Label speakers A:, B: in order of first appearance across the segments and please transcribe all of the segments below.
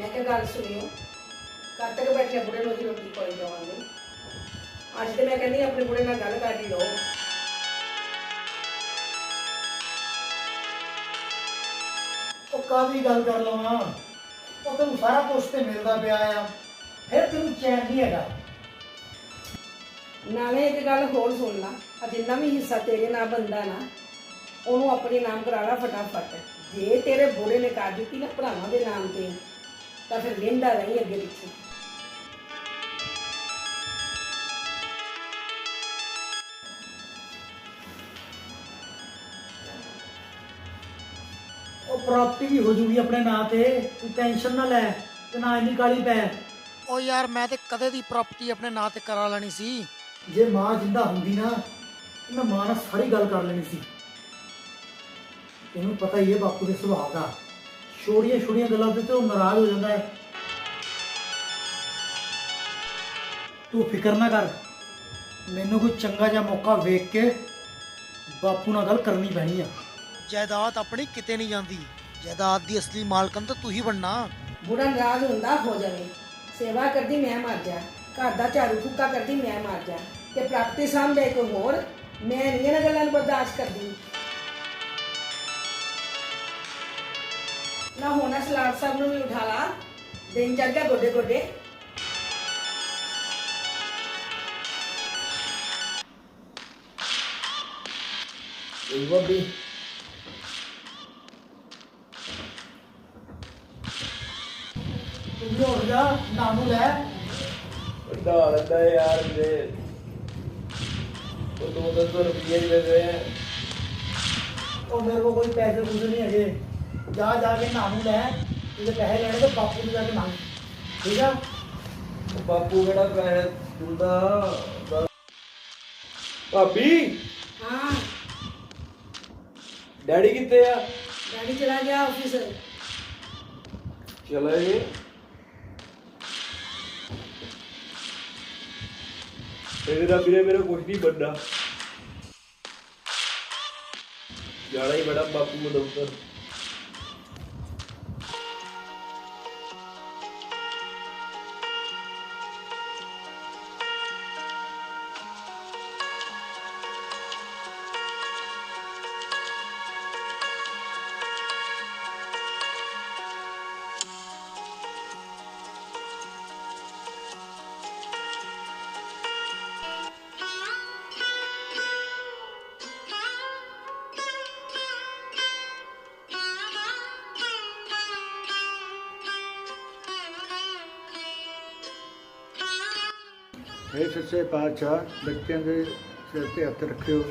A: ਮੈਂ ਕਿਹਾ ਗੱਲ ਸੁਣਿਓ। ਕਦ ਤੱਕ ਬੈਠੇ ਬੁੜੇ ਨੂੰ ਹੀ ਰੋਟੀ ਖਵਾਈ ਜਾਵਾਂਗੇ। ਅੱਜ ਤੇ ਮੈਂ ਕਹਿੰਦੀ ਆਪਣੇ ਬੁੜੇ ਨਾਲ ਗੱਲ ਕਰ ਹੀ ਲਓ।
B: ਉਹ ਕਾਹਦੀ ਗੱਲ ਕਰ ਲਵਾਂ? ਉਹ ਤੈਨੂੰ ਸਾਰਾ ਕੁਝ ਤੇ ਮਿਲਦਾ ਪਿਆ ਆ। ਫਿਰ ਤੈਨੂੰ ਚੈਨ ਨਹੀਂ ਹੈਗਾ।
A: ਨਾਲੇ ਇੱਕ ਗੱਲ ਹੋਰ ਸੁਣ ਲਾ। ਆ ਜਿੰਨਾ ਵੀ ਹਿੱਸਾ ਤੇਰੇ ਨਾਲ ਬੰਦਾ ਨਾ ਉਹਨੂੰ ਆਪਣੇ ਨਾਮ ਕਰਾ ਲਾ ਫਟਾਫਟ। ਜੇ ਤੇਰੇ ਬੁੜੇ ਨੇ ਕਰ ਦਿੱਤੀ ਨਾ ਭਰਾਵਾਂ ਦੇ ਨਾਮ ਤੇ। ਤਾਂ ਫਿਰ ਵਿੰਦਾ ਰਹੀ ਅੱਗੇ ਪਿੱਛੇ।
B: ਉਹ ਪ੍ਰਾਪਰਟੀ ਵੀ ਹੋ ਜੂਗੀ ਆਪਣੇ ਨਾਂ ਤੇ ਤੂੰ ਟੈਨਸ਼ਨ ਨਾ ਲੈ ਤੇ ਨਾ ਇੰਨੀ ਕਾਲੀ ਪੈ।
C: ਉਹ ਯਾਰ ਮੈਂ ਤੇ ਕਦੇ ਦੀ ਪ੍ਰਾਪਰਟੀ ਆਪਣੇ ਨਾਂ ਤੇ ਕਰਾ ਲੈਣੀ ਸੀ।
B: ਜੇ ਮਾਂ ਜਿੰਦਾ ਹੁੰਦੀ ਨਾ ਤੇ ਮੈਂ ਮਾਂ ਨਾਲ ਸਾਰੀ ਗੱਲ ਕਰ ਲੈਣੀ ਸੀ। ਤੈਨੂੰ ਪਤਾ ਹੀ ਹੈ ਬਾਪੂ ਦੇ ਸੁਭਾਅ ਦਾ। ਛੋੜੀਆਂ ਛੋੜੀਆਂ ਗੱਲਾਂ ਤੇ ਉਹ ਨਾਰਾਜ਼ ਹੋ ਜਾਂਦਾ ਹੈ। ਤੂੰ ਫਿਕਰ ਨਾ ਕਰ। ਮੈਨੂੰ ਕੋਈ ਚੰਗਾ ਜਿਹਾ ਮੌਕਾ ਵੇਖ ਕੇ ਬਾਪੂ ਨਾਲ ਗੱਲ ਕਰਨੀ ਪੈਣੀ ਆ।
C: ਜਾਇਦਾਦ ਆਪਣੀ ਕਿਤੇ ਨਹੀਂ ਜਾਂਦੀ। ਜਾਇਦਾਦ ਦੀ ਅਸਲੀ ਮਾਲਕਨ ਤਾਂ ਤੂੰ ਹੀ ਬਣਨਾ।
A: ਬੁੜਾ ਨਾਰਾਜ਼ ਹੁੰਦਾ ਹੋ ਜਾਵੇ। ਸੇਵਾ ਕਰਦੀ ਮੈਂ ਮਰ ਜਾ। ਘਰ ਦਾ ਝਾੜੂ ਫੁੱਕਾ ਕਰਦੀ ਮੈਂ ਮਰ ਜਾ। ਤੇ ਪ੍ਰਾਪਤੀ ਸਾਹਮਣੇ ਕੋਈ ਹੋਰ। ਮੈਂ ਨਹੀਂ ਇਹਨਾਂ ਗੱਲਾਂ ਨੂੰ ਬਰਦਾਸ਼ਤ ਕਰਦੀ। ਨਾ ਹੋਣਾ ਸਲਾਰ ਸਾਹਿਬ ਨੂੰ ਵੀ ਉਠਾ ਲਾ ਦਿਨ ਚੜ ਗਿਆ ਗੋਡੇ ਗੋਡੇ
D: ਇਹ ਬੱਬੀ
B: ਤੂੰ ਵੀ ਉੱਠ ਜਾ ਨਾਮੂ ਲੈ
D: ਵੱਡਾ ਲੱਗਾ ਯਾਰ ਦੇ ਉਹ ਦੋ ਦੋ ਸੌ ਰੁਪਏ ਦੇ ਦੇ
B: ਜਾ ਜਾ ਕੇ ਨਾਮੂ ਲੈ ਇਹਦੇ ਪੈਸੇ ਲੈਣੇ ਤਾਂ ਬਾਪੂ ਨੂੰ ਜਾ ਕੇ ਮੰਗ ਠੀਕ ਆ?
D: ਬਾਪੂ ਕਿਹੜਾ ਪੈਸੇ ਦਿੰਦਾ? ਭਾਬੀ?
A: ਹਾਂ।
D: ਡੈਡੀ ਕਿੱਥੇ ਆ?
A: ਡੈਡੀ ਚਲਾ ਗਿਆ ਆਫਿਸ।
D: ਚਲੇ ਗਏ। ਇਹਦਾ ਵੀਰੇ ਮੇਰਾ ਕੁਝ ਨਹੀਂ ਬੰਦਾ ਜਾਣਾ ਹੀ ਬੜਾ ਬਾਪੂ ਨੂੰ ਦਫ਼ਤਰ।
E: ਸੱਚੇ ਪਾਤਸ਼ਾਹ ਬੱਚਿਆਂ ਦੇ ਸਿਰ ਤੇ ਹੱਥ ਰੱਖਿਓ।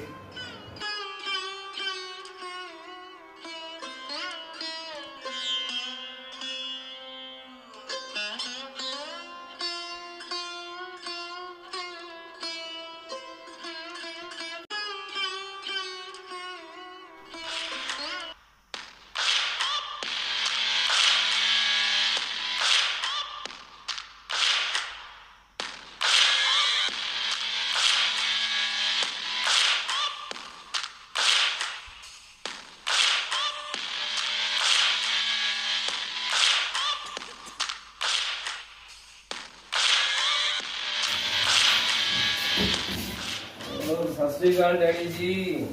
D: ਸ੍ਰੀ ਅਕਾਲ ਡੈਡੀ ਜੀ।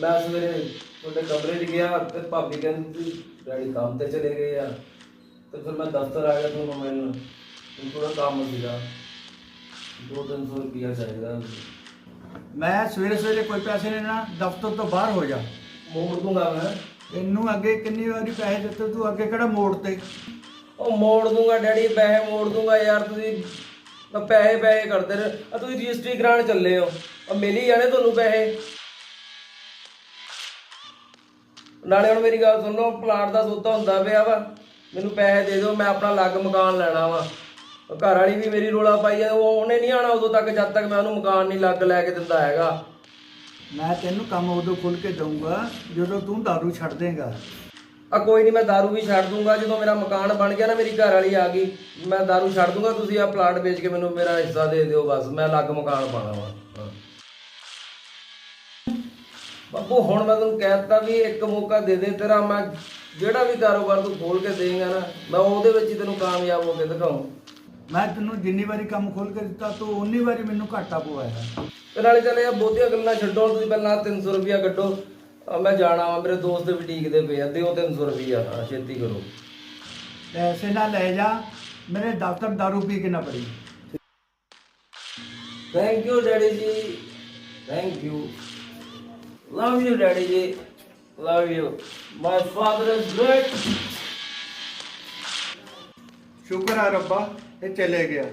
D: ਮੈਂ ਸਵੇਰੇ ਤੁਹਾਡੇ ਕਮਰੇ 'ਚ ਗਿਆ ਤੇ ਭਾਬੀ ਕਹਿੰਦੀ ਸੀ, ਡੈਡੀ ਕੰਮ ਤੇ ਚਲੇ ਗਏ ਆ। ਤੇ ਫਿਰ ਮੈਂ ਦਫ਼ਤਰ ਆ ਗਿਆ ਤੁਹਾਨੂੰ ਮਿਲਣ। ਮੈਨੂੰ ਥੋੜਾ ਕੰਮ ਸੀਗਾ। ਦੋ ਤਿੰਨ ਸੌ ਰੁਪਇਆ ਚਾਹੀਦਾ।
E: ਮੈਂ ਸਵੇਰੇ ਸਵੇਰੇ ਕੋਈ ਪੈਸੇ ਨਹੀਂ ਲੈਣਾ ਦਫ਼ਤਰ ਤੋਂ ਬਾਹਰ ਹੋ ਜਾ।
D: ਮੋੜ ਦੂੰਗਾ ਮੈਂ।
E: ਤੈਨੂੰ ਅੱਗੇ ਕਿੰਨੀ ਵਾਰੀ ਪੈਸੇ ਦਿੱਤੇ ਤੂੰ ਅੱਗੇ ਕਿਹੜਾ ਮੋੜ ਤੇ?
D: ਉਹ ਮੋੜ ਦੂੰਗਾ ਡੈਡੀ ਪੈਸੇ ਮੋੜ ਦੂੰਗਾ ਯਾਰ ਤੁਸੀਂ ਮੈਂ ਪੈਸੇ ਪੈਸੇ ਕਰਦੇ ਰਹੇ ਆ ਤੁਸੀਂ ਰਜਿਸਟਰੀ ਕਰਾਉਣ ਚੱਲੇ ਹੋ। ਆ ਮਿਲ ਹੀ ਜਾਣੇ ਤੁਹਾਨੂੰ ਪੈਸੇ। ਨਾਲੇ ਹੁਣ ਮੇਰੀ ਗੱਲ ਸੁਣ, ਪਲਾਟ ਦਾ ਸੌਦਾ ਹੁੰਦਾ ਪਿਆ ਵਾ। ਮੈਨੂੰ ਪੈਸੇ ਦੇ ਦਿਓ, ਮੈਂ ਆਪਣਾ ਲੱਗ ਮਕਾਨ ਲੈਣਾ ਵਾ। ਉਹ ਘਰ ਵਾਲੀ ਵੀ ਮੇਰੀ ਰੋਲਾ ਪਾਈ ਆ, ਉਹ ਉਹਨੇ ਨਹੀਂ ਆਣਾ ਉਦੋਂ ਤੱਕ ਜਦ ਤੱਕ ਮੈਂ ਉਹਨੂੰ ਮਕਾਨ ਨਹੀਂ ਲੱਗ ਲੈ ਕੇ ਦਿੰਦਾ ਹੈਗਾ।
E: ਮੈਂ ਤੈਨੂੰ ਕੰਮ ਉਦੋਂ ਖੁੱਲ ਕੇ ਦਊਂਗਾ, ਜਦੋਂ ਤੂੰ ਦਾਰੂ ਛੱਡ ਦੇਂਗਾ।
D: ਆ ਕੋਈ ਨਹੀਂ ਮੈਂ दारू ਵੀ ਛੱਡ ਦੂੰਗਾ ਜਦੋਂ ਮੇਰਾ ਮਕਾਨ ਬਣ ਗਿਆ ਨਾ ਮੇਰੀ ਘਰ ਵਾਲੀ ਆ ਗਈ ਮੈਂ दारू ਛੱਡ ਦੂੰਗਾ ਤੁਸੀਂ ਆ ਪਲਾਟ ਵੇਚ ਕੇ ਮੈਨੂੰ ਮੇਰਾ ਹਿੱਸਾ ਦੇ ਦਿਓ ਬਸ ਮੈਂ ਅਲੱਗ ਮਕਾਨ ਪਾਣਾ ਵਾ ਹਾਂ। ਬੱਬੂ ਹੁਣ ਮੈਂ ਤੈਨੂੰ ਕਹਿ ਦਿੱਤਾ ਵੀ ਇੱਕ ਮੌਕਾ ਦੇ ਦੇ ਤੇਰਾ ਮੈਂ ਜਿਹੜਾ ਵੀ ਕਾਰੋਬਾਰ ਤੂੰ ਖੋਲ ਕੇ ਦੇਂਗਾ ਨਾ ਮੈਂ ਉਹਦੇ ਵਿੱਚ ਹੀ ਤੈਨੂੰ ਕਾਮਯਾਬ ਹੋ ਕੇ ਦਿਖਾਉਂ
E: ਮੈਂ ਤੈਨੂੰ ਜਿੰਨੀ ਵਾਰੀ ਕੰਮ ਖੋਲ ਕੇ ਦਿੱਤਾ ਤੂੰ ਉਨੀ ਵਾਰੀ ਮੈਨੂੰ ਘਾਟਾ ਪਵਾਇਆ
D: ਤੇ ਨਾਲੇ ਚੱਲ ਇਹ ਬਹੁਤੀਆਂ ਗੱਲਾਂ ਛੱਡੋ ਤੁਸੀਂ ਪਹਿਲਾਂ 300 ਰੁਪਿਆ ਕੱਢੋ ਆ ਮੈਂ ਜਾਣਾ ਵਾ ਮੇਰੇ ਦੋਸਤ ਵੀ ਢੀਕਦੇ ਪਏ ਆ ਦਿਓ 300 ਰੁਪਿਆ ਹਾਂ ਛੇਤੀ ਕਰੋ।
E: ਪੈਸੇ ਨਾ ਲੈ ਜਾ ਮੇਰੇ ਦਫ਼ਤਰ ਦਾਰੂ ਪੀ ਕੇ ਨਾ ਪੜੀ।
D: Thank you daddy ji. Thank you love you daddy ji. Love you my father is great
E: ਸ਼ੁਕਰ ਆ ਰੱਬਾ ਇਹ ਚਲੇ ਗਿਆ।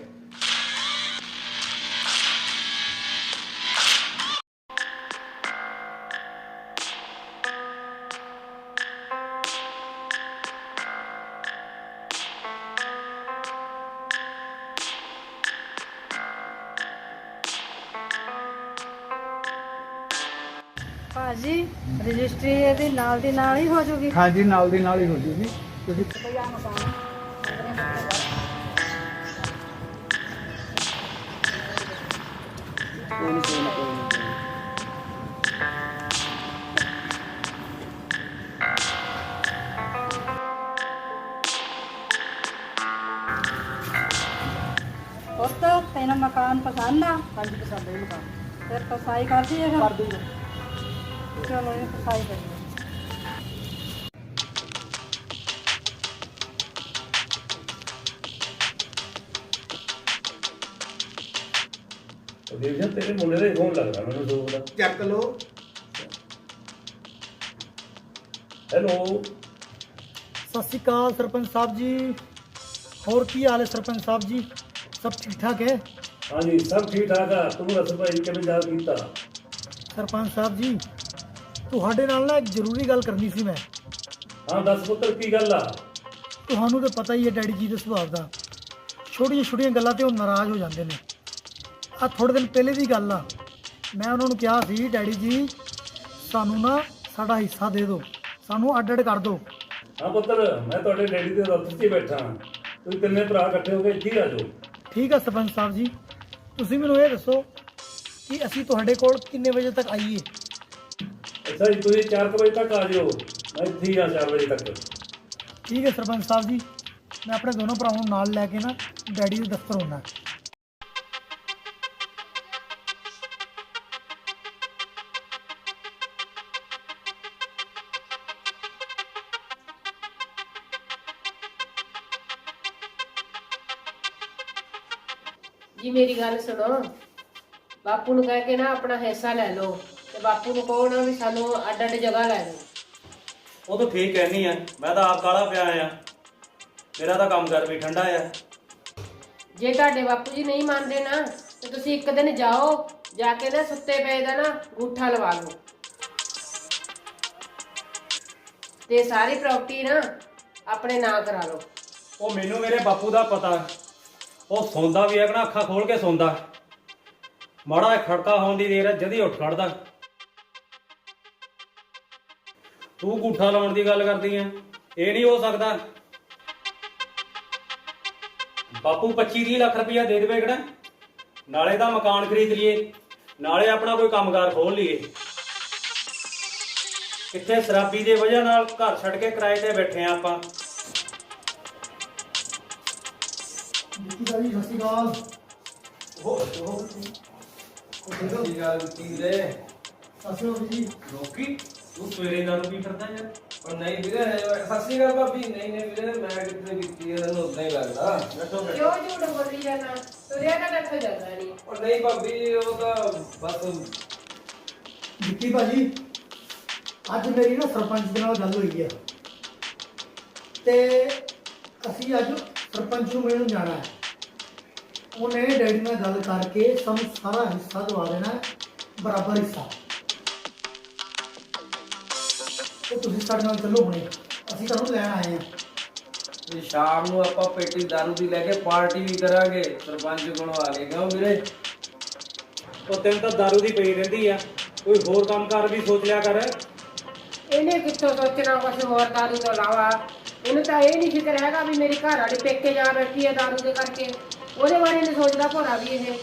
F: ਰਜਿਸਟਰੀ ਇਹਦੀ ਨਾਲ ਦੀ ਨਾਲ ਹੀ ਹੋ ਜੂਗੀ।
E: ਹਾਂਜੀ ਨਾਲ ਦੀ ਨਾਲ ਹੀ ਹੋ ਜੂਗੀ। ਤੁਸੀਂ
F: ਪੁੱਤ ਤੈਨੂੰ ਮਕਾਨ ਪਸੰਦ ਆ?
A: ਹਾਂਜੀ ਪਸੰਦ ਹੈ ਮਕਾਨ।
F: ਫਿਰ ਪਸਾਈ ਕਰ ਦਈਏਗਾ
A: ਕਰ ਦੂੰਗਾ
F: ਚਲੋ ਇਹ ਪਸਾਈ ਕਰੀਏ
G: ਦੇਖ ਜਾ ਤੇਰੇ ਮੁੰਡੇ ਦਾ ਹੀ ਫੋਨ ਲੱਗਦਾ ਮੈਨੂੰ ਦੋ ਦਾ
E: ਚੱਕ ਲਓ
G: ਹੈਲੋ
B: ਸਤਿ ਸ਼੍ਰੀ ਅਕਾਲ ਸਰਪੰਚ ਸਾਹਿਬ ਜੀ ਹੋਰ ਕੀ ਹਾਲ ਹੈ ਸਰਪੰਚ ਸਾਹਿਬ ਜੀ ਸਭ ਠੀਕ ਠਾਕ ਹੈ
G: ਹਾਂਜੀ ਸਭ ਠੀਕ ਠਾਕ ਆ ਤੂੰ ਦੱਸ ਭਾਈ ਕਿਵੇਂ ਯਾਦ ਕੀਤਾ
B: ਸਰਪੰਚ ਸਾਹਿਬ ਜੀ ਤੁਹਾਡੇ ਨਾਲ ਨਾ ਇੱਕ ਜ਼ਰੂਰੀ ਗੱਲ ਕਰਨੀ ਸੀ ਮੈਂ।
G: ਹਾਂ ਦੱਸ ਪੁੱਤਰ ਕੀ ਗੱਲ ਆ?
B: ਤੁਹਾਨੂੰ ਤਾਂ ਪਤਾ ਹੀ ਹੈ ਡੈਡੀ ਜੀ ਦੇ ਸੁਭਾਅ ਦਾ। ਛੋਟੀਆਂ ਛੋਟੀਆਂ ਗੱਲਾਂ ਤੇ ਉਹ ਨਾਰਾਜ਼ ਹੋ ਜਾਂਦੇ ਨੇ। ਆ ਥੋੜੇ ਦਿਨ ਪਹਿਲੇ ਦੀ ਗੱਲ ਆ। ਮੈਂ ਉਹਨਾਂ ਨੂੰ ਕਿਹਾ ਸੀ ਡੈਡੀ ਜੀ ਸਾਨੂੰ ਨਾ ਸਾਡਾ ਹਿੱਸਾ ਦੇ ਦਿਓ। ਸਾਨੂੰ ਅੱਡ ਅੱਡ ਕਰ ਦਿਓ।
G: ਹਾਂ ਪੁੱਤਰ ਮੈਂ ਤੁਹਾਡੇ ਡੈਡੀ ਦੇ ਦਫ਼ਤਰ 'ਚ ਹੀ ਬੈਠਾ ਹਾਂ। ਤੁਸੀਂ ਤਿੰਨੇ ਭਰਾ ਇਕੱਠੇ ਹੋ ਕੇ ਇੱਥੇ ਆ ਜਾਓ।
B: ਠੀਕ ਆ ਸਰਪੰਚ ਸਾਹਿਬ ਜੀ ਤੁਸੀਂ ਮੈਨੂੰ ਇਹ ਦੱਸੋ ਕਿ ਅਸੀਂ ਤੁਹਾਡੇ ਕੋਲ ਕਿੰਨੇ ਵਜੇ ਤੱਕ ਆਈਏ?
G: ਅੱਛਾ ਜੀ ਤੁਸੀਂ 4 ਵਜੇ ਤੱਕ ਆ ਜਾਓ। ਮੈਂ ਇੱਥੇ ਹੀ ਆ 4 ਵਜੇ ਤੱਕ।
B: ਠੀਕ ਹੈ ਸਰਪੰਚ ਸਾਹਿਬ ਜੀ ਮੈਂ ਆਪਣੇ ਦੋਨੋਂ ਭਰਾਵਾਂ ਨੂੰ ਨਾਲ ਲੈ ਕੇ ਨਾ ਡੈਡੀ ਦੇ ਦਫ਼ਤਰ ਆਉਣਾ।
H: ਜੀ ਮੇਰੀ ਗੱਲ ਸੁਣੋ। ਬਾਪੂ ਨੂੰ ਕਹਿ ਕੇ ਨਾ ਆਪਣਾ ਹਿੱਸਾ ਲੈ ਲਓ। ਬਾਪੂ ਨੂੰ ਕਹੋ ਨਾ ਵੀ ਸਾਨੂੰ ਅੱਡ ਅੱਡ ਜਗ੍ਹਾ ਲੈ ਦਿਓ
I: ਉਹ ਤਾਂ ਠੀਕ ਕਹਿਨੀ ਆ ਮੈਂ ਤਾਂ ਆਪ ਕਾਲਾ ਪਿਆ ਆ। ਮੇਰਾ ਤਾਂ ਕੰਮ ਕਰ ਵੀ ਠੰਡਾ ਆ।
H: ਜੇ ਤੁਹਾਡੇ ਬਾਪੂ ਜੀ ਨਹੀਂ ਮੰਨਦੇ ਨਾ ਤੇ ਤੁਸੀਂ ਇੱਕ ਦਿਨ ਜਾਓ ਜਾ ਕੇ ਨਾ ਸੁੱਤੇ ਪਏ ਦਾ ਨਾ ਗੂਠਾ ਲਵਾ ਲਓ। ਤੇ ਸਾਰੀ ਪ੍ਰਾਪਰਟੀ ਨਾ ਆਪਣੇ ਨਾਂ ਕਰਾ ਲਓ।
I: ਉਹ ਮੈਨੂੰ ਮੇਰੇ ਬਾਪੂ ਦਾ ਪਤਾ। ਉਹ ਸੌਂਦਾ ਵੀ ਹੈ ਕਿ ਨਾ ਅੱਖਾਂ ਖੋਲ ਕੇ ਸੌਂਦਾ। ਮਾੜਾ ਜਿਹਾ ਖੜਕਾ ਹੋਣ ਦੀ ਦੇਰ ਹੈ ਜਦੀ ਉੱਠ ਖੜਦਾ। ਤੂੰ ਗੂਠਾ ਲਾਉਣ ਦੀ ਗੱਲ ਕਰਦੀ ਆ। ਇਹ ਨਹੀਂ ਹੋ ਸਕਦਾ। ਬਾਪੂ 25 30 ਲੱਖ ਰੁਪਇਆ ਦੇ ਦੇਵੇ ਕਿਹੜਾ? ਨਾਲੇ ਤਾਂ ਮਕਾਨ ਖਰੀਦ ਲਈਏ। ਨਾਲੇ ਆਪਣਾ ਕੋਈ ਕੰਮਕਾਰ ਖੋਲ ਲਈਏ। ਕਿੱਥੇ ਸ਼ਰਾਬੀ ਦੇ ਵਜ੍ਹਾ ਨਾਲ ਘਰ ਛੱਡ ਕੇ ਕਿਰਾਏ ਤੇ ਬੈਠੇ ਆ ਆਪਾਂ।
B: ਜੀ ਸਤਿ ਸ਼੍ਰੀ ਅਕਾਲ।
D: ਕੀ ਗੱਲ ਕੀ ਰੇ
B: ਸਤਿ ਸ਼੍ਰੀ ਅਕਾਲ ਜੀ।
I: ਰੋਕੀ? ਤੂੰ ਸਵੇਰੇ ਦਾਰੂ ਪੀ ਫਿਰਦਾ ਯਾਰ।
D: ਉਹ ਨਹੀਂ ਵੀਰੇ ਸਤਿ ਸ਼੍ਰੀ ਅਕਾਲ ਭਾਬੀ। ਨਹੀਂ ਨਹੀਂ ਵੀਰੇ ਮੈਂ ਕਿੱਥੇ ਕੀਤੀ ਹੈ ਤੈਨੂੰ ਉਦਾਂ ਹੀ ਲੱਗਦਾ।
H: ਕਿਉਂ ਝੂਠ ਬੋਲੀ ਜਾਣਾ ਤੁਰਿਆ ਤਾਂ ਇੱਥੋਂ ਜਾਂਦਾ ਨਹੀਂ
D: ਉਹ ਨਹੀਂ ਭਾਬੀ ਉਹ ਤਾਂ ਬਸ
B: ਵਿੱਕੀ ਭਾਜੀ ਅੱਜ ਮੇਰੀ ਨਾ ਸਰਪੰਚ ਦੇ ਨਾਲ ਗੱਲ ਹੋਈ ਹੈ ਤੇ ਅਸੀਂ ਅੱਜ ਸਰਪੰਚ ਨੂੰ ਮਿਲਣ ਜਾਣਾ ਹੈ। ਉਹਨੇ ਡੈਡੀ ਨਾਲ ਗੱਲ ਕਰਕੇ ਸਾਨੂੰ ਸਾਰਾ ਹਿੱਸਾ ਦਵਾ ਦੇਣਾ ਹੈ, ਬਰਾਬਰ ਹਿੱਸਾ। ਤੇ ਤੁਸੀਂ ਸਾਡੇ ਨਾਲ ਚੱਲੋ ਹੁਣੇ। ਅਸੀਂ ਤੁਹਾਨੂੰ ਲੈਣ ਆਏ ਹਾਂ।
D: ਤੇ ਸ਼ਾਮ ਨੂੰ ਆਪਾਂ ਪੇਟੀ ਦਾਰੂ ਦੀ ਲੈ ਕੇ ਪਾਰਟੀ ਵੀ ਕਰਾਂਗੇ ਸਰਪੰਚ ਕੋਲੋਂ ਆ ਕੇ ਕਿਉਂ ਵੀਰੇ?
I: ਉਹ ਤੈਨੂੰ ਤਾਂ ਦਾਰੂ ਦੀ ਪਈ ਰਹਿੰਦੀ ਆ। ਕੋਈ ਹੋਰ ਕੰਮਕਾਰ ਵੀ ਸੋਚ ਲਿਆ ਕਰ।
H: ਇਹਨੇ ਕਿੱਥੋਂ ਸੋਚਣਾ ਕੁਝ ਹੋਰ ਦਾਰੂ ਤੋਂ ਇਲਾਵਾ? ਇਹਨੂੰ ਤਾਂ ਇਹ ਨਹੀਂ ਫਿਕਰ ਹੈਗਾ ਵੀ ਮੇਰੀ ਘਰ ਵਾਲੀ ਪੇਕੇ ਜਾ ਬੈਠੀ ਹੈ ਦਾਰੂ ਦੇ ਕਰਕੇ। ਉਹਦੇ ਬਾਰੇ ਨਹੀਂ ਸੋਚਦਾ ਭੋਰਾ ਵੀ ਇਹ।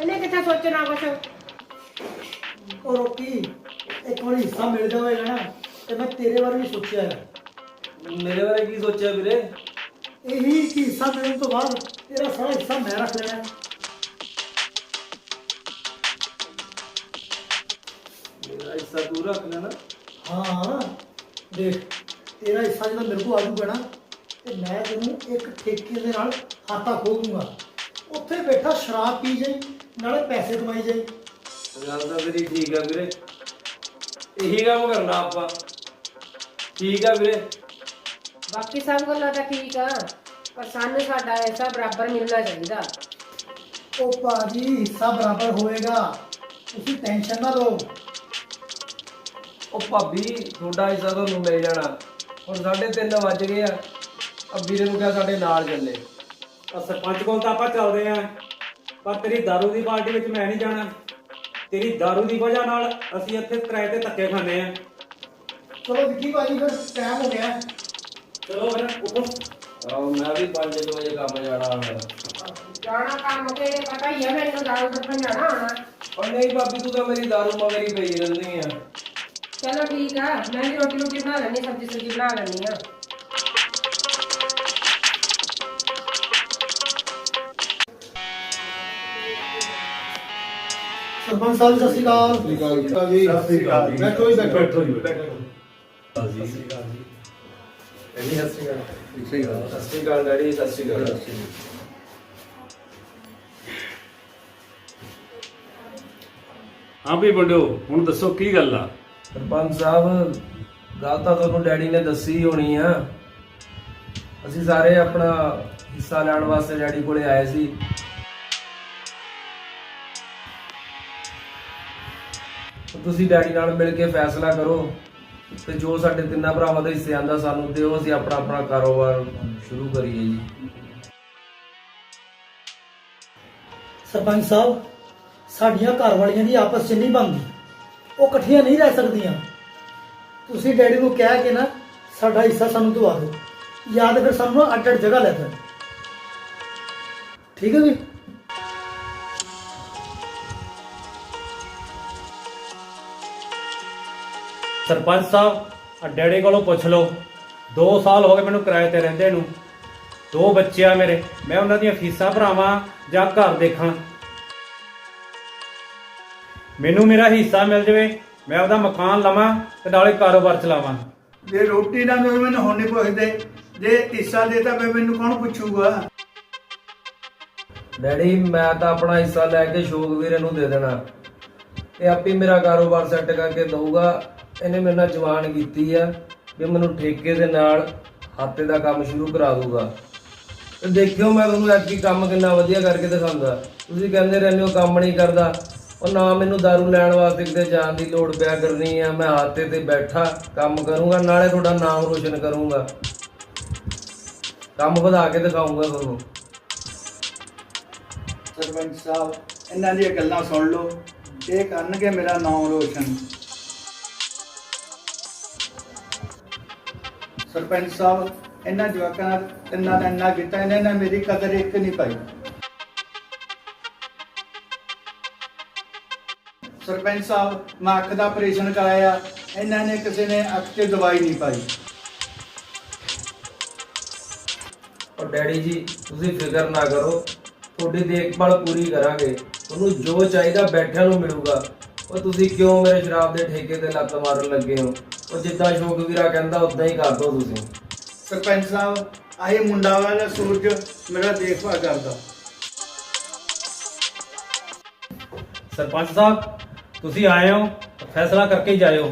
H: ਇਹਨੇ ਕਿੱਥੇ ਸੋਚਣਾ ਕੁਝ
B: ਉਹ ਰੋਕੀ ਇੱਕ ਵਾਰੀ ਹਿੱਸਾ ਮਿਲ ਜਾਵੇਗਾ ਨਾ। ਤੇ ਮੈਂ ਤੇਰੇ ਬਾਰੇ ਵੀ ਸੋਚਿਆ ਹੈ।
D: ਮੇਰੇ ਬਾਰੇ ਕੀ ਸੋਚਿਆ ਵੀਰੇ?
B: ਇਹੀ ਕਿ ਹਿੱਸਾ ਮਿਲਣ ਤੋਂ ਬਾਅਦ ਤੇਰਾ ਸਾਰਾ ਹਿੱਸਾ ਮੈਂ ਰੱਖ ਲੈਣਾ ਹੈ।
D: ਮੇਰਾ ਹਿੱਸਾ ਤੂੰ ਰੱਖ ਲੈਣਾ।
B: ਹਾਂ ਦੇਖ ਤੇਰਾ ਹਿੱਸਾ ਜਦੋਂ ਮੇਰੇ ਕੋਲ ਆ ਜਾਊਗਾ ਨਾ ਤੇ ਮੈਂ ਤੈਨੂੰ ਇੱਕ ਠੇਕੇ ਦੇ ਨਾਲ ਖਾਤਾ ਖੋਲ ਦੂੰਗਾ। ਉੱਥੇ ਬੈਠਾ ਸ਼ਰਾਬ ਪੀ ਜਾਈ ਨਾਲੇ ਪੈਸੇ ਕਮਾਈ ਜਾਈ।
D: ਗੱਲ ਤਾਂ ਤੇਰੀ ਠੀਕ ਆ ਵੀਰੇ। ਇਹੀ ਕੰਮ ਕਰਨਾ ਆਪਾਂ। ਠੀਕ ਆ ਵੀਰੇ
H: ਬਾਕੀ ਸਭ ਗੱਲਾਂ ਤਾਂ ਠੀਕ ਆ ਪਰ ਸਾਨੂੰ ਸਾਡਾ ਐਸਾ ਬਰਾਬਰ ਮਿਲਣਾ ਚਾਹੀਦਾ
B: ਉਹ ਭਾਜੀ ਹਿੱਸਾ ਬਰਾਬਰ ਹੋਏਗਾ ਤੁਸੀਂ ਟੈਨਸ਼ਨ ਨਾ ਲਓ
D: ਉਹ ਭਾਬੀ ਤੁਹਾਡਾ ਹਿੱਸਾ ਤੁਹਾਨੂੰ ਮਿਲ ਜਾਣਾ ਹੁਣ 3:30 ਵੱਜ ਗਏ ਆ ਆ ਵੀਰੇ ਨੂੰ ਕਿਹਾ ਸਾਡੇ ਨਾਲ ਚੱਲੇ
I: ਆ ਸਰਪੰਚ ਕੋਲ ਤਾਂ ਆਪਾਂ ਚੱਲਦੇ ਆਂ ਪਰ ਤੇਰੀ दारू ਦੀ ਪਾਰਟੀ ਵਿੱਚ ਮੈਂ ਨਹੀਂ ਜਾਣਾ ਤੇਰੀ दारू ਦੀ ਵਜ੍ਹਾ ਨਾਲ ਅਸੀਂ ਇੱਥੇ ਕਿਰਾਏ ਤੇ ਧੱਕੇ ਖਾਂਦੇ ਆਂ
B: ਚਲੋ ਵਿੱਕੀ ਭਾਜੀ ਫਿਰ ਟਾਈਮ ਹੋ ਗਿਆ। ਹੈ।
I: ਚਲੋ ਫਿਰ ਉੱਠੋ।
D: ਆਹ ਮੈਂ ਵੀ 5 ਵਜੇ ਕੰਮ ਜਾਣਾ ਹੁਣ।
H: ਜਾਣਾ ਕੰਮ ਤੇ ਪਤਾ ਹੀ ਹੈ ਮੈਨੂੰ ਦਾਰੂ ਦੱਸਣ ਜਾਣਾ ਹੋਣਾ।
D: ਉਹ ਨਹੀਂ ਭਾਬੀ ਤੂੰ ਤਾਂ ਮੇਰੀ ਦਾਰੂ ਮਗਰ ਪਈ ਰਹਿੰਦੀ ਆ।
H: ਚਲੋ ਠੀਕ ਆ ਮੈਂ ਵੀ ਰੋਟੀ ਰੋਟੀ ਬਣਾ ਲੈਣੀ ਸਬਜ਼ੀ ਸੁਬਜ਼ੀ ਬਣਾ ਲੈਣੀ ਆ।
B: ਸਰਪੰਚ ਸਾਹਿਬ ਸਤਿ ਸ਼੍ਰੀ ਅਕਾਲ।
E: ਸਤਿ ਸ੍ਰੀ ਅਕਾਲ
G: ਬੈਠੋ ਜੀ। ਬੈਠੋ। ਜੀ ਬੈਠੋ
D: ਸਤਿ ਸ਼੍ਰੀ ਅਕਾਲ ਡੈਡੀ ਸਤਿ ਸ਼੍ਰੀ ਅਕਾਲ।
G: ਹਾਂ ਵੀ ਬੰਡਿਓ ਹੁਣ ਦੱਸੋ ਕੀ ਗੱਲ ਆ?
D: ਸਰਪੰਚ ਸਾਹਿਬ ਗੱਲ ਤਾਂ ਤੁਹਾਨੂੰ ਡੈਡੀ ਨੇ ਦੱਸੀ ਹੋਣੀ ਆ। ਅਸੀਂ ਸਾਰੇ ਆਪਣਾ ਹਿੱਸਾ ਲੈਣ ਵਾਸਤੇ ਡੈਡੀ ਕੋਲੇ ਆਏ ਸੀ। ਤੁਸੀਂ ਡੈਡੀ ਨਾਲ ਮਿਲ ਕੇ ਫੈਸਲਾ ਕਰੋ। ਤੇ ਜੋ ਸਾਡੇ ਤਿੰਨਾਂ ਭਰਾਵਾਂ ਦੇ ਹਿੱਸੇ ਆਂਦਾ ਸਾਨੂੰ ਦਿਓ ਅਸੀਂ ਆਪਣਾ ਆਪਣਾ ਕਾਰੋਬਾਰ ਸ਼ੁਰੂ ਕਰੀਏ ਜੀ।
B: ਸਰਪੰਚ ਸਾਹਿਬ, ਸਾਡੀਆਂ ਘਰ ਵਾਲੀਆਂ ਦੀ ਆਪਸ 'ਚ ਨਹੀਂ ਬਣਦੀ। ਉਹ ਇਕੱਠੀਆਂ ਨਹੀਂ ਰਹਿ ਸਕਦੀਆਂ। ਤੁਸੀਂ ਡੈਡੀ ਨੂੰ ਕਹਿ ਕੇ ਨਾ ਸਾਡਾ ਹਿੱਸਾ ਸਾਨੂੰ ਦਵਾ ਦਿਓ। ਯਾਦ ਫਿਰ ਸਾਨੂੰ ਨਾ ਅੱਡ ਅੱਡ ਜਗ੍ਹਾ ਲੈ ਦੇਣ ਠੀਕ ਹੈ ਜੀ?
I: ਸਰਪੰਚ ਸਾਹਿਬ ਆ ਡੈਡੀ ਕੋਲੋਂ ਪੁੱਛ ਲਓ। 2 ਸਾਲ ਹੋ ਗਏ ਮੈਨੂੰ ਕਿਰਾਏ ਤੇ ਰਹਿੰਦੇ ਨੂੰ। ਦੋ ਬੱਚੇ ਆ ਮੇਰੇ। ਮੈਂ ਉਹਨਾਂ ਦੀਆਂ ਫੀਸਾਂ ਭਰਾਵਾਂ ਜਾਂ ਘਰ ਦੇਖਾਂ। ਮੈਨੂੰ ਮੇਰਾ ਹਿੱਸਾ ਮਿਲ ਜਵੇ ਮੈਂ ਆਪਦਾ ਮਕਾਨ ਲਵਾਂ ਤੇ ਨਾਲੇ ਕਾਰੋਬਾਰ ਚਲਾਵਾਂ।
E: ਜੇ ਰੋਟੀ ਨਾ ਮਿਲੇ ਮੈਨੂੰ ਹੁਣ ਨਹੀਂ ਪੁੱਛਦੇ। ਜੇ ਹਿੱਸਾ ਦੇਤਾ ਫਿਰ ਮੈਨੂੰ ਕੌਣ ਪੁੱਛੂਗਾ?
D: ਡੈਡੀ ਮੈਂ ਤਾਂ ਆਪਣਾ ਹਿੱਸਾ ਲੈ ਕੇ ਸ਼ੋਕ ਵੀਰੇ ਨੂੰ ਦੇ ਦੇਣਾ। ਇਹ ਆਪੇ ਮੇਰਾ ਕਾਰੋਬਾਰ ਸੈੱਟ ਕਰਕੇ ਦਊਗਾ। ਇਹਨੇ ਮੇਰੇ ਨਾਲ ਜਵਾਨ ਕੀਤੀ ਆ ਵੀ ਮੈਨੂੰ ਠੇਕੇ ਦੇ ਨਾਲ ਹਾਤੇ ਦਾ ਕੰਮ ਸ਼ੁਰੂ ਕਰਾ ਦੂਗਾ ਤੇ ਦੇਖਿਓ ਮੈਂ ਤੁਹਾਨੂੰ ਐਤਕੀ ਕੰਮ ਕਿੰਨਾ ਵਧੀਆ ਕਰਕੇ ਦਿਖਾਉਂਦਾ। ਤੁਸੀਂ ਕਹਿੰਦੇ ਰਹਿੰਦੇ ਹੋ ਕੰਮ ਨਹੀਂ ਕਰਦਾ। ਉਹ ਨਾ ਮੈਨੂੰ दारू ਲੈਣ ਵਾਸਤੇ ਕਿਤੇ ਜਾਣ ਦੀ ਲੋੜ ਪਿਆ ਕਰਨੀ ਆ। ਮੈਂ ਹਾਤੇ ਤੇ ਬੈਠਾ, ਕੰਮ ਕਰੂੰਗਾ, ਨਾਲੇ ਤੁਹਾਡਾ ਨਾਮ ਰੋਸ਼ਨ ਕਰੂੰਗਾ। ਕੰਮ ਵਧਾ ਕੇ ਦਿਖਾਉਂਗਾ ਤੁਹਾਨੂੰ।
E: ਸਰਪੰਚ ਸਾਹਿਬ, ਇਹਨਾਂ ਦੀਆਂ ਗੱਲਾਂ ਸੁਣ ਲਓ। ਇਹ ਕਰਨਗੇ ਮੇਰਾ ਨਾਮ ਰੋਸ਼ਨ। ਸਰਪੰਚ ਸਾਹਿਬ, ਇਹਨਾਂ ਜਵਾਕਾਂ ਨਾਲ ਤਿੰਨਾਂ ਨੇ ਇੰਨਾ ਕੀਤਾ, ਇਹਨਾਂ ਨੇ ਮੇਰੀ ਕਦਰ ਇੱਕ ਨਹੀਂ ਪਾਈ। ਸਰਪੰਚ ਸਾਹਿਬ, ਮੈਂ ਅੱਖ ਦਾ ਆਪਰੇਸ਼ਨ ਕਰਾਇਆ, ਇਹਨਾਂ ਨੇ ਕਿਸੇ ਨੇ ਅੱਖ 'ਚ ਦਵਾਈ ਨਹੀਂ ਪਾਈ।
D: ਔਰ ਡੈਡੀ ਜੀ, ਤੁਸੀਂ ਫਿਕਰ ਨਾ ਕਰੋ, ਤੁਹਾਡੀ ਦੇਖਭਾਲ ਪੂਰੀ ਕਰਾਂਗੇ। ਤੁਹਾਨੂੰ ਜੋ ਚਾਹੀਦਾ ਬੈਠਿਆਂ ਨੂੰ ਮਿਲੂਗਾ। ਉਹ ਤੁਸੀਂ ਕਿਉਂ ਮੇਰੇ ਸ਼ਰਾਬ ਦੇ ਠੇਕੇ ਤੇ ਲੱਤ ਮਾਰਨ ਲੱਗੇ ਹੋ? ਉਹ ਜਿੱਦਾਂ ਸ਼ੋਕ ਵੀਰਾ ਕਹਿੰਦਾ ਉਦਾਂ ਹੀ ਕਰ ਦਿਓ ਤੁਸੀਂ।
E: ਸਰਪੰਚ ਸਾਹਿਬ ਆਹੀ ਮੁੰਡਾ ਵਾਲਾ ਸੂਰਜ ਮੇਰਾ ਦੇਖਭਾਲ ਕਰਦਾ।
I: ਸਰਪੰਚ ਸਾਹਿਬ ਤੁਸੀਂ ਆਏ ਹੋ ਤਾਂ ਫੈਸਲਾ ਕਰਕੇ ਹੀ ਜਾਇਓ।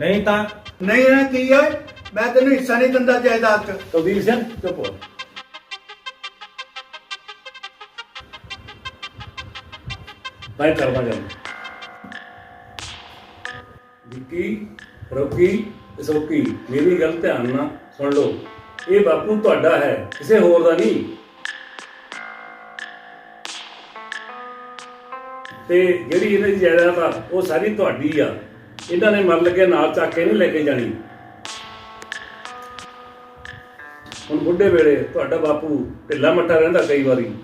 I: ਨਹੀਂ ਤਾਂ
E: ਨਹੀਂ ਨਾ ਕੀ ਹੈ ਮੈਂ ਤੈਨੂੰ ਹਿੱਸਾ ਨਹੀਂ ਦਿੰਦਾ ਜਾਇਦਾਦ 'ਚ।
G: ਕਬੀਰ ਸਿੰਘ ਚੁੱਪ ਹੋ। ਮੈਂ ਕਰਵਾ ਜਾਂ ਵਿੱਕੀ ਰੋਕੀ ਸੋਕੀ ਮੇਰੀ ਗੱਲ ਧਿਆਨ ਨਾਲ ਸੁਣ ਲਓ। ਇਹ ਬਾਪੂ ਤੁਹਾਡਾ ਹੈ, ਕਿਸੇ ਹੋਰ ਦਾ ਨਹੀਂ। ਤੇ ਜਿਹੜੀ ਇਹਨਾਂ ਦੀ ਜਾਇਦਾਦ ਆ, ਉਹ ਸਾਰੀ ਤੁਹਾਡੀ ਆ। ਇਹਨਾਂ ਨੇ ਮਰ ਲੱਗੇ ਨਾਲ ਚੱਕ ਕੇ ਨਹੀਂ ਲੈ ਕੇ ਜਾਣੀ। ਹੁਣ ਬੁੱਢੇ ਵੇਲੇ ਤੁਹਾਡਾ ਬਾਪੂ ਢਿੱਲਾ ਮੱਠਾ ਰਹਿੰਦਾ ਕਈ ਵਾਰੀ।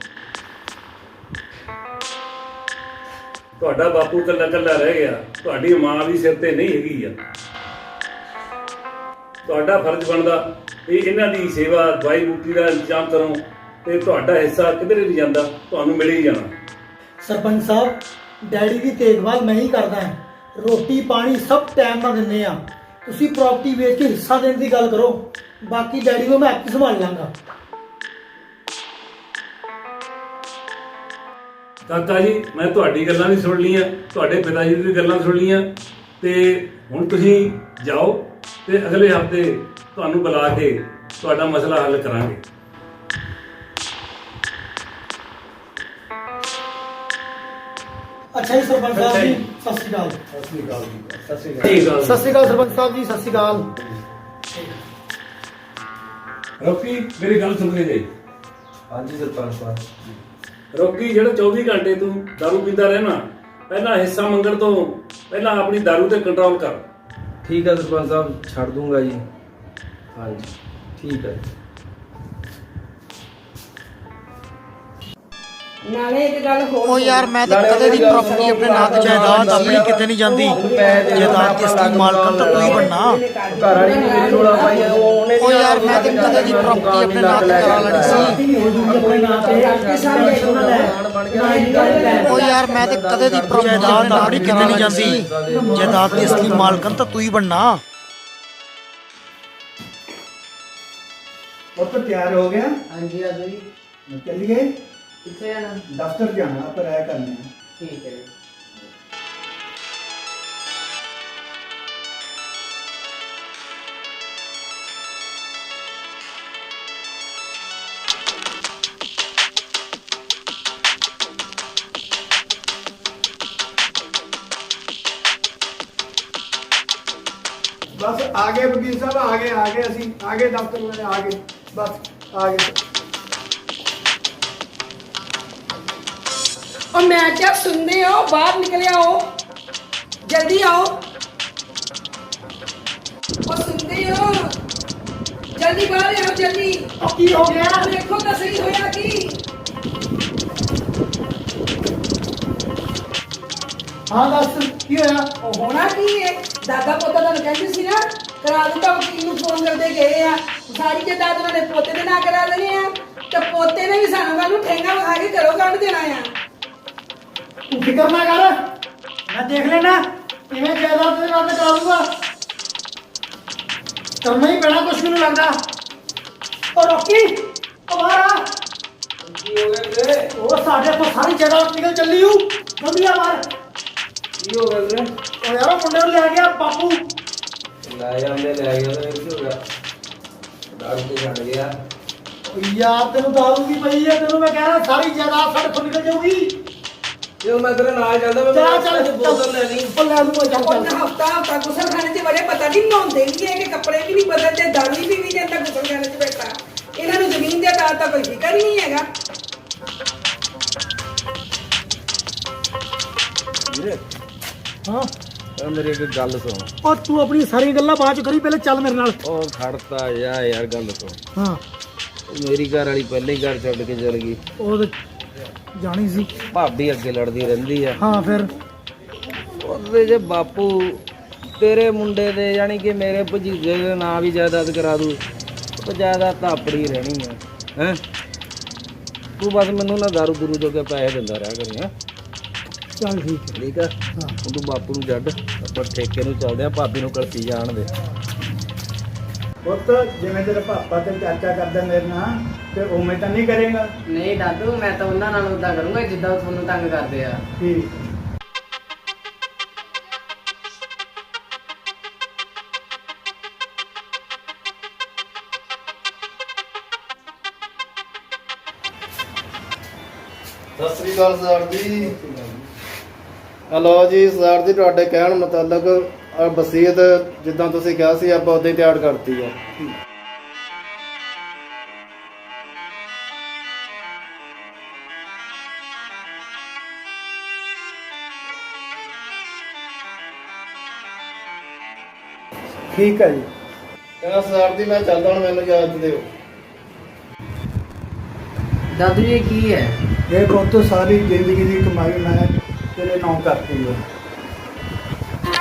G: ਤੁਹਾਡਾ ਬਾਪੂ ਕੱਲਾ ਕੱਲਾ ਰਹਿ ਗਿਆ। ਤੁਹਾਡੀ ਮਾਂ ਵੀ ਸਿਰ ਤੇ ਨਹੀਂ ਹੈਗੀ ਆ। ਤੁਹਾਡਾ ਫਰਜ਼ ਬਣਦਾ ਵੀ ਇਹਨਾਂ ਦੀ ਸੇਵਾ ਦਵਾਈ ਬੂਟੀ ਦਾ ਇੰਤਜ਼ਾਮ ਕਰੋ ਤੇ ਤੁਹਾਡਾ ਹਿੱਸਾ ਕਿਧਰੇ ਨਹੀਂ ਜਾਂਦਾ ਤੁਹਾਨੂੰ ਮਿਲ ਹੀ ਜਾਣਾ।
B: ਸਰਪੰਚ ਸਾਹਿਬ ਡੈਡੀ ਦੀ ਦੇਖਭਾਲ ਮੈਂ ਹੀ ਕਰਦਾ ਹਾਂ। ਰੋਟੀ ਪਾਣੀ ਸਭ ਟਾਈਮ ਨਾਲ ਦਿੰਦੇ ਆ ਤੁਸੀਂ ਪ੍ਰਾਪਰਟੀ ਵੇਚ ਕੇ ਹਿੱਸਾ ਦੇਣ ਦੀ ਗੱਲ ਕਰੋ। ਬਾਕੀ ਡੈਡੀ ਨੂੰ ਮੈਂ ਆਪੇ ਸੰਭਾਲ ਲਾਂਗਾ।
G: ਕਾਕਾ ਜੀ ਮੈਂ ਤੁਹਾਡੀ ਗੱਲਾਂ ਵੀ ਸੁਣ ਲਈਆਂ ਤੁਹਾਡੇ ਪਿਤਾ ਜੀ ਦੀ ਵੀ ਗੱਲਾਂ ਸੁਣ ਲਈਆਂ ਤੇ ਹੁਣ ਤੁਸੀਂ ਜਾਓ। ਤੇ ਅਗਲੇ ਹਫ਼ਤੇ ਤੁਹਾਨੂੰ ਬੁਲਾ ਕੇ ਤੁਹਾਡਾ ਮਸਲਾ ਹੱਲ ਕਰਾਂਗੇ।
B: ਅੱਛਾ ਜੀ ਸਰਪੰਚ ਸਾਹਿਬ ਜੀ ਸਤਿ ਸ਼੍ਰੀ ਅਕਾਲ ਸਤਿ ਸ਼੍ਰੀ ਅਕਾਲ ਸਤਿ ਸ਼੍ਰੀ ਅਕਾਲ। ਸਤਿ ਸ਼੍ਰੀ ਅਕਾਲ ਸਰਪੰਚ ਸਾਹਿਬ
G: ਰੋਕੀ ਮੇਰੀ ਗੱਲ
D: ਸਰਪੰਚ ਸਾਹਿਬ
G: ਰੋਕੀ ਜਿਹੜਾ 24 ਘੰਟੇ ਤੂੰ ਦਾਰੂ ਪੀਂਦਾ ਰਹਿਣਾ ਪਹਿਲਾਂ ਹਿੱਸਾ ਮੰਗਣ ਤੋਂ ਪਹਿਲਾਂ ਆਪਣੀ ਦਾਰੂ ਤੇ ਕੰਟਰੋਲ ਕਰ।
D: ਠੀਕ ਹੈ ਸਰਪੰਚ ਸਾਹਿਬ ਛੱਡ ਦੂੰਗਾ ਜੀ। ਹਾਂਜੀ ਠੀਕ ਹੈ
A: ਨਾਲੇ ਇੱਕ ਗੱਲ ਹੋਰ
C: ਉਹ ਯਾਰ ਮੈਂ ਤਾਂ ਕਦੇ ਦੀ ਪ੍ਰਾਪਰਟੀ ਆਪਣੇ ਨਾਂ ਤੇ ਜਾਇਦਾਦ ਆਪਣੀ ਕਿਤੇ ਨਹੀਂ ਜਾਂਦੀ ਜਾਇਦਾਦ ਦੀ ਅਸਲੀ ਮਾਲਕਨ ਤਾਂ ਤੂੰ ਹੀ ਬਣਨਾ
D: ਘਰ ਵਾਲੀ ਨੇ ਮੇਰੀ ਰੋਲਾ ਪਾਈ ਆ, ਉਹ ਉਹਨੇ
C: ਉਹ ਯਾਰ ਮੈਂ ਤਾਂ ਕਦੇ ਦੀ ਪ੍ਰਾਪਰਟੀ ਆਪਣੇ ਨਾਂ ਤੇ ਕਰਾ ਲੈਣੀ ਸੀ
B: ਆਪਣੇ ਨਾਂ ਤੇ
C: ਉਹ ਯਾਰ ਮੈਂ ਤਾਂ ਕਦੇ ਦੀ ਪ੍ਰਾਪਰਟੀ ਜਾਇਦਾਦ ਆਪਣੀ ਕਿਤੇ ਨਹੀਂ ਜਾਂਦੀ ਜਾਇਦਾਦ ਦੀ ਅਸਲੀ ਮਾਲਕਨ ਤਾਂ ਤੂੰ ਹੀ ਬਣਨਾ
E: ਉਹ ਤਾਂ ਤਿਆਰ ਹੋ ਗਿਆ
H: ਹਾਂਜੀ ਆ ਜੀ
E: ਚੱਲੀਏ
H: ਕਿੱਥੇ ਜਾਣਾ
E: ਦਫ਼ਤਰ ਜਾਣਾ ਆਪਾਂ ਰਾਇ ਕਰਨੇ ਆ
H: ਠੀਕ ਹੈ
E: ਬਸ ਆ ਗਏ ਵਕੀਲ ਸਾਹਿਬ ਆ ਗਏ ਆ ਗਏ ਅਸੀਂ ਆ ਗਏ
A: ਉਹ ਮੈਂ ਕਿਹਾ ਸੁਣਦੇ ਹੋ ਬਾਹਰ ਨਿਕਲ ਆਓ ਜਲਦੀ ਆਓ। ਉਹ ਸੁਣਦੇ ਹੋ ਜਲਦੀ ਬਾਹਰ ਆਓ ਜਲਦੀ।
B: ਉਹ ਕੀ ਹੋ ਗਿਆ?
A: ਦੇਖੋ ਤਾਂ ਸਹੀ ਹੋਇਆ ਕੀ।
B: ਹਾਂ ਦੱਸ ਕੀ ਹੋਇਆ?
A: ਉਹ ਹੋਣਾ ਕੀ ਹੈ ਦਾਦਾ ਪੋਤਾ ਤੁਹਾਨੂੰ ਕਹਿੰਦੇ ਸੀ ਨਾ ਕਰਾ ਦਿੱਤਾ ਵਕੀਲ ਨੂੰ ਫੋਨ ਕਰਦੇ ਗਏ ਆ। ਸਾਰੀ ਜੇ ਦਾਦਾ ਨੇ ਪੋਤੇ ਦੇ ਨਾਂ ਕਰਾ ਦੇਣੇ ਆ ਤੇ ਪੋਤੇ ਨੇ ਵੀ ਸਾਨੂੰ ਕੱਲ ਨੂੰ ਠੇਂਗਾ ਵਿਖਾ ਕੇ ਘਰੋਂ ਕੱਢ ਦੇਣਾ ਆ।
B: ਤੂੰ ਫਿਕਰ ਨਾ ਕਰ। ਮੈਂ ਦੇਖ ਲੈਣਾ ਕਿਵੇਂ ਜਾਇਦਾਦ ਦੇ ਨਾਲ ਕਰਾ ਲੂੰਗਾ ਕਰਨਾ ਹੀ ਪੈਣਾ ਕੁਛ ਮੈਨੂੰ ਲੱਗਦਾ। ਉਹ ਰੋਕੀ ਆ
D: ਕੀ ਹੋ ਗਿਆ ਵੀਰੇ
B: ਉਹ ਸਾਡੇ ਤੋਂ ਸਾਰੀ ਜਾਇਦਾਦ ਨਿਕਲ ਚੱਲੀ ਹੂ ਜਲਦੀ ਆ ਬਾਹਰ।
D: ਕੀ ਹੋ ਗਿਆ ਵੀਰੇ?
B: ਉਹ ਯਾਰ ਉਹ ਮੁੰਡੇ ਨੂੰ ਲੈ ਗਿਆ ਬਾਪੂ।
D: ਲੈ ਜਾਂਦੇ ਲੈ ਜਾਂਦੇ ਕੀ ਹੋ ਗਿਆ? ਦਾਰੂ ਤੇ ਛੱਡ ਗਿਆ।
B: ਉਹ ਯਾਰ ਤੈਨੂੰ ਦਾਰੂ ਦੀ ਪਈ ਹੈ ਤੈਨੂੰ ਮੈਂ ਕਹਿ ਰਿਹਾ ਸਾਰੀ ਜਾਇਦਾਦ ਸਾਡੇ ਤੋਂ ਨਿਕਲ ਜਾਊਗੀ।
D: ਜਦੋਂ ਮੈਂ ਤੇਰੇ ਨਾਲ ਚੱਲਦਾ ਮੈਂ
B: ਚੱਲ ਚੱਲ
D: ਤੈਨੂੰ ਬੋਤਲ ਲੈਣੀ।
B: ਉਹ ਲੈ ਲੂੰਗਾ ਚੱਲ
A: ਉਹ
B: ਚੱਲ
A: ਹਫਤਾ ਹਫਤਾ ਗੁਸਲਖਾਨੇ 'ਚ ਬੜੇ ਪਤਾ ਨਹੀਂ ਨਹਾਉਂਦੇ ਵੀ ਹੈ ਕਿ ਕੱਪੜੇ ਵੀ ਨਹੀਂ ਬਦਲਦੇ ਦਾਰੂ ਵੀ ਵੀ ਜਾਂਦਾ ਗੁਸਲਖਾਨੇ 'ਚ ਬੈਠਾ। ਇਹਨਾਂ ਨੂੰ ਜ਼ਮੀਨ ਦੇ ਆਧਾਰ ਤਾਂ ਕੋਈ ਫਿਕਰ ਹੀ ਨਹੀਂ ਹੈਗਾ।
D: ਵੀਰੇ
B: ਹਾਂ।
D: ਯਾਰ ਮੇਰੀ ਇੱਕ ਗੱਲ ਸੁਣ।
B: ਉਹ ਤੂੰ ਆਪਣੀ ਸਾਰੀ ਗੱਲਾਂ ਬਾਅਦ ਚ ਕਰੀ ਪਹਿਲੇ ਚੱਲ ਮੇਰੇ ਨਾਲ।
D: ਉਹ ਖੜਤਾ ਯਾਰ ਗੱਲ ਸੁਣ।
B: ਹਾਂ।
D: ਮੇਰੀ ਘਰ ਵਾਲੀ ਪਹਿਲੇ ਹੀ ਘਰ ਛੱਡ ਕੇ ਚਲ ਗਈ।
B: ਉਹ ਤੇ ਜਾਣੀ ਸੀ।
D: ਭਾਬੀ ਅੱਗੇ ਲੜਦੀ ਰਹਿੰਦੀ ਆ।
B: ਹਾਂ ਫਿਰ?
D: ਉਹਦੇ ਜੇ ਬਾਪੂ ਤੇਰੇ ਮੁੰਡੇ ਦੇ ਯਾਨੀ ਕਿ ਮੇਰੇ ਭਜੀਜੇ ਦੇ ਨਾਂ ਵੀ ਜਾਇਦਾਦ ਕਰਾ ਦੂ ਉਹ ਜਾਇਦਾਦ ਤਾਂ ਆਪਣੀ ਰਹਿਣੀ ਹੈ ਹੈ? ਤੂੰ ਬਸ ਮੈਨੂੰ ਨਾ ਦਾਰੂ ਦੂਰੂ ਜੋ ਕੇ ਪੈਸੇ ਦਿੰਦਾ ਰਿਹਾ ਕਰੀ ਹੈਂ?
B: ਚੱਲ ਠੀਕ ਹੈ
D: ਠੀਕ ਆ? ਹੁਣ ਤੂੰ ਬਾਪੂ ਨੂੰ ਛੱਡ ਆਪਾਂ ਠੇਕੇ ਨੂੰ ਚੱਲਦੇ ਆ ਭਾਬੀ ਨੂੰ ਕਲਪੀ ਜਾਣ ਦੇ।
E: ਪੁੱਤ ਜਿਵੇਂ ਤੇਰਾ ਪਾਪਾ ਤੇ ਚਾਚਾ ਕਰਦਾ ਮੇਰੇ ਨਾਲ ਤੇ ਉਵੇਂ ਤਾਂ ਨਹੀਂ ਕਰੇਗਾ।
H: ਨਹੀਂ ਦਾਦੂ ਮੈਂ ਤਾਂ ਉਹਨਾਂ ਨਾਲ ਉਦਾਂ ਕਰੂੰਗਾ ਜਿੱਦਾਂ ਉਹ ਤੁਹਾਨੂੰ ਤੰਗ ਕਰਦੇ ਆ।
E: ਠੀਕ।
J: ਸਤਿ ਸ੍ਰੀ ਅਕਾਲ sir ji. Hello ji sir ji ਤੁਹਾਡੇ ਕਹਿਣ ਮੁਤਾਬਕ ਆਹ ਵਸੀਅਤ ਜਿੱਦਾਂ ਤੁਸੀਂ ਕਿਹਾ ਸੀ ਆਪਾਂ ਉਦਾਂ ਹੀ ਤਿਆਰ ਕਰਤੀ ਆ।
E: ਠੀਕ ਹੈ ਜੀ।
J: ਕਹਿੰਦਾ ਸਰ ਜੀ ਮੈਂ ਚੱਲਦਾ ਹੁਣ ਮੈਨੂੰ ਇਜਾਜ਼ਤ ਦਿਓ।
H: ਦਾਦੂ ਇਹ ਕੀ ਹੈ?
E: ਇਹ ਪੁੱਤ ਸਾਰੀ ਜ਼ਿੰਦਗੀ ਦੀ ਕਮਾਈ ਮੈਂ ਤੇਰੇ ਨਾਂ ਕਰਤੀ ਹੈ।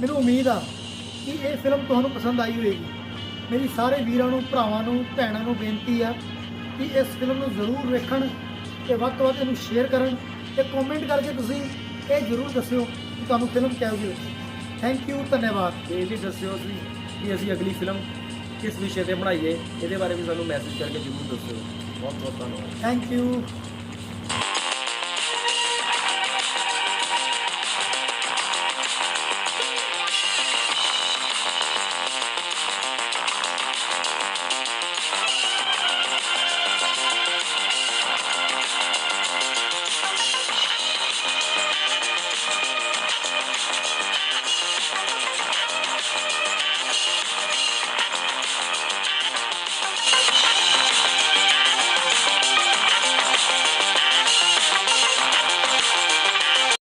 B: ਮੈਨੂੰ ਉਮੀਦ ਆ ਕਿ ਇਹ ਫਿਲਮ ਤੁਹਾਨੂੰ ਪਸੰਦ ਆਈ ਹੋਵੇਗੀ ਮੇਰੀ ਸਾਰੇ ਵੀਰਾਂ ਨੂੰ ਭਰਾਵਾਂ ਨੂੰ ਭੈਣਾਂ ਨੂੰ ਬੇਨਤੀ ਆ ਕਿ ਇਸ ਫਿਲਮ ਨੂੰ ਜ਼ਰੂਰ ਵੇਖਣ ਤੇ ਵੱਧ ਤੋਂ ਵੱਧ ਇਹਨੂੰ ਸ਼ੇਅਰ ਕਰਨ ਤੇ ਕਮੈਂਟ ਕਰਕੇ ਤੁਸੀਂ ਇਹ ਜ਼ਰੂਰ ਦੱਸਿਓ ਕਿ ਤੁਹਾਨੂੰ ਫਿਲਮ ਕਿਹੋ ਜਿਹੀ ਲੱਗੀ। ਥੈਂਕ ਯੂ ਧੰਨਵਾਦ।
D: ਤੇ ਇਹ ਵੀ ਦੱਸਿਓ ਸੀ ਕਿ ਅਸੀਂ ਅਗਲੀ ਫਿਲਮ ਕਿਸ ਵਿਸ਼ੇ ਤੇ ਬਣਾਈਏ ਇਹਦੇ ਬਾਰੇ ਵੀ ਸਾਨੂੰ ਮੈਸੇਜ ਕਰਕੇ ਜ਼ਰੂਰ ਦੱਸਿਓ। ਬਹੁਤ ਬਹੁਤ ਧੰਨਵਾਦ।
B: Thank you